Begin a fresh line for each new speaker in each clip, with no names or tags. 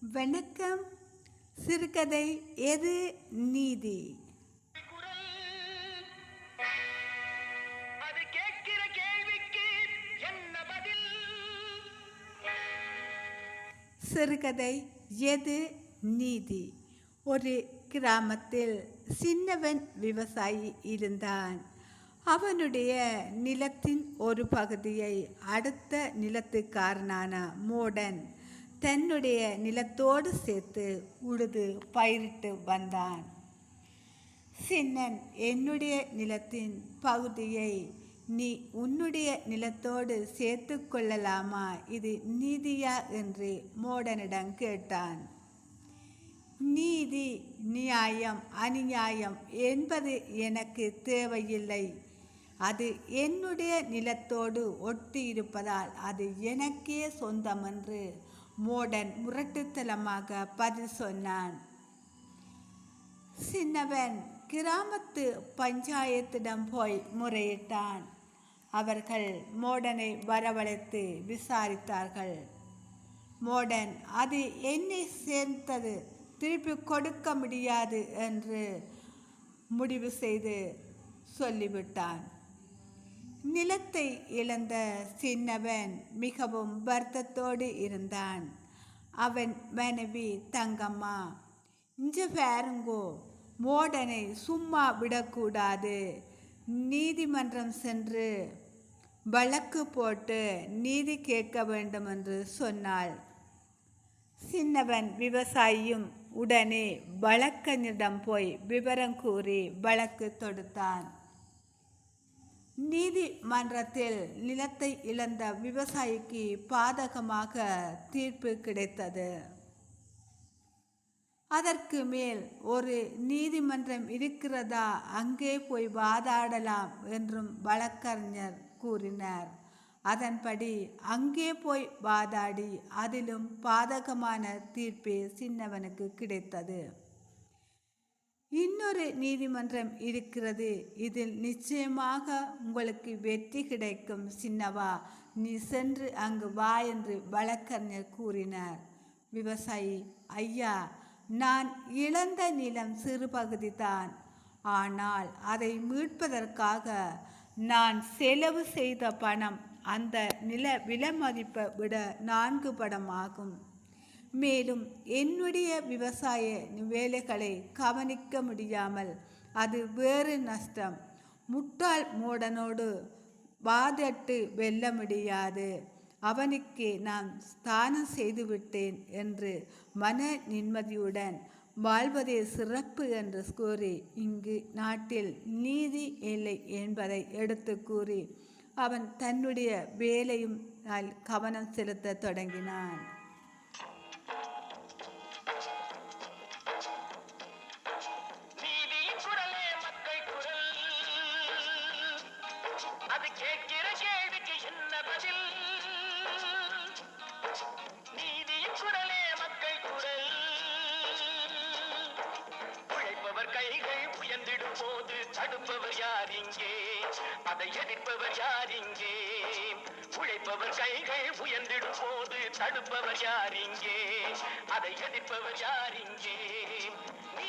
வணக்கம். சிறுகதை எது? நீதி. சிறுகதை எது? நீதி. ஒரு கிராமத்தில் சின்னவன் விவசாயி இருந்தான். அவனுடைய நிலத்தின் ஒரு பகுதியை அடுத்த நிலத்துக்காரனான மோடன் தன்னுடைய நிலத்தோடு சேர்த்து உழுது பயிரிட்டு வந்தான். சின்னன் என்னுடைய நிலத்தின் பகுதியை நீ உன்னுடைய நிலத்தோடு சேர்த்து கொள்ளலாமா? இது நீதியா? என்று மோடனிடம் கேட்டான். நீதி நியாயம் அநியாயம் என்பது எனக்கு தேவையில்லை. அது என்னுடைய நிலத்தோடு ஒட்டி இருப்பதால் அது எனக்கே சொந்தம் என்று மோடன் முரட்டுத்தனமாக பதில் சொன்னான். சின்னவன் கிராமத்து பஞ்சாயத்திடம் போய் முறையிட்டான். அவர்கள் மோடனை வரவழைத்து விசாரித்தார்கள். மோடன் அது என்னை சேர்ந்தது. திருப்பி கொடுக்க முடியாது என்று முடிவு செய்து சொல்லிவிட்டான். நிலத்தை இழந்த சின்னவன் மிகவும் வருத்தத்தோடு இருந்தான். அவன் மனைவி தங்கம்மா இஞ்ச பாருங்கோ மோடனை சும்மா விடக்கூடாது. நீதிமன்றம் சென்று வழக்கு போட்டு நீதி கேட்க வேண்டும் என்று சொன்னாள். சின்னவன் விவசாயியும் உடனே வழக்கனிடம் போய் விவரம் கூறி வழக்கு தொடுத்தான். நீதிமன்றத்தில் நிலத்தை இழந்த விவசாயிக்கு பாதகமாக தீர்ப்பு கிடைத்தது. அதற்கு மேல் ஒரு நீதிமன்றம் இருக்கிறதா? அங்கே போய் வாதாடலாம் என்றும் வழக்கறிஞர் கூறினார். அதன்படி அங்கே போய் வாதாடி அதிலும் பாதகமான தீர்ப்பே சின்னவனுக்கு கிடைத்தது. இன்னொரு நீதிமன்றம் இருக்கிறது. இதில் நிச்சயமாக உங்களுக்கு வெற்றி கிடைக்கும் சின்னவா. நீ சென்று அங்கு வா என்று வழக்கறிஞர் கூறினார். விவசாயி ஐயா நான் இழந்த நிலம் சிறு பகுதிதான் ஆனால் அதை மீட்பதற்காக நான் செலவு செய்த பணம் அந்த நில விலைமதிப்பை விட நான்கு படம் ஆகும் மேலும் என்னுடைய விவசாய வேலைகளை கவனிக்க முடியாமல் அது வேறு நஷ்டம். முட்டாள் மூடனோடு வாதட்டு வெல்ல முடியாது. அவனுக்கு நான் ஸ்தானம் செய்துவிட்டேன் என்று மன நிம்மதியுடன் வாழ்வதே சிறப்பு என்று கூறி இங்கு நாட்டில் நீதி இல்லை என்பதை எடுத்து கூறி அவன் தன்னுடைய வேலையும் கவனம் செலுத்த தொடங்கினான்.
தடுப்பவர் யார் இங்கே? அதை எதிர்ப்பவர் யார் இங்கே? உழைப்பவர் கைகள் உயர்ந்திடும் போது தடுப்பவர் யார் இங்கே? அதை எதிர்ப்பவர் யார் இங்கே? நீ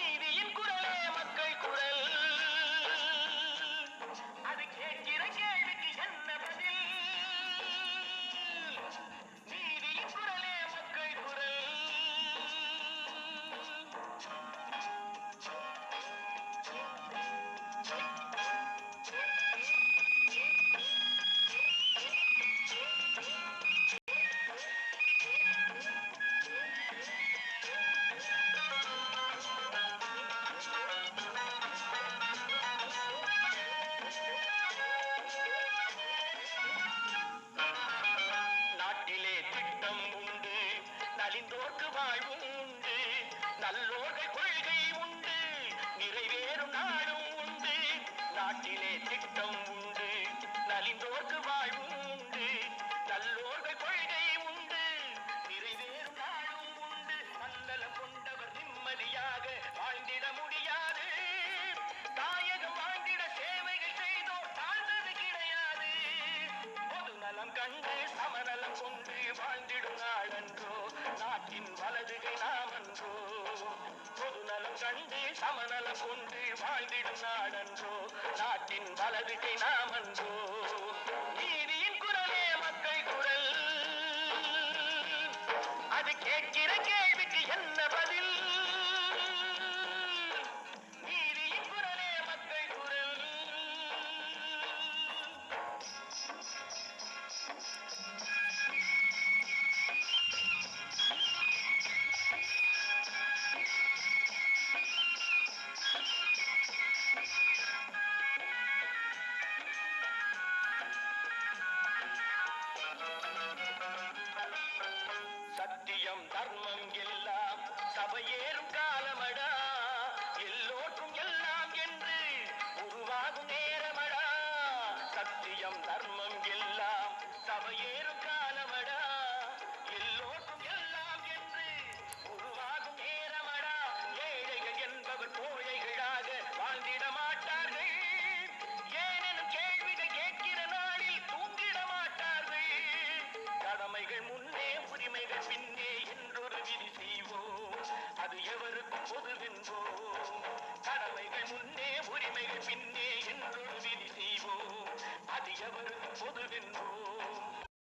அங்கே சமநலம் கொண்டு வாழ்ந்திடும் நாளன்றோ நாட்டின் வலதுகை நாம் அன்றோ பொதுநலம் கண்டு சமநலம் கொண்டு வாழ்ந்திடும் நாடன்றோ நாட்டின் வலதுகை நாம் அன்றோ நீதியின் குரலே மக்கள் குரல். அது கேட்கிற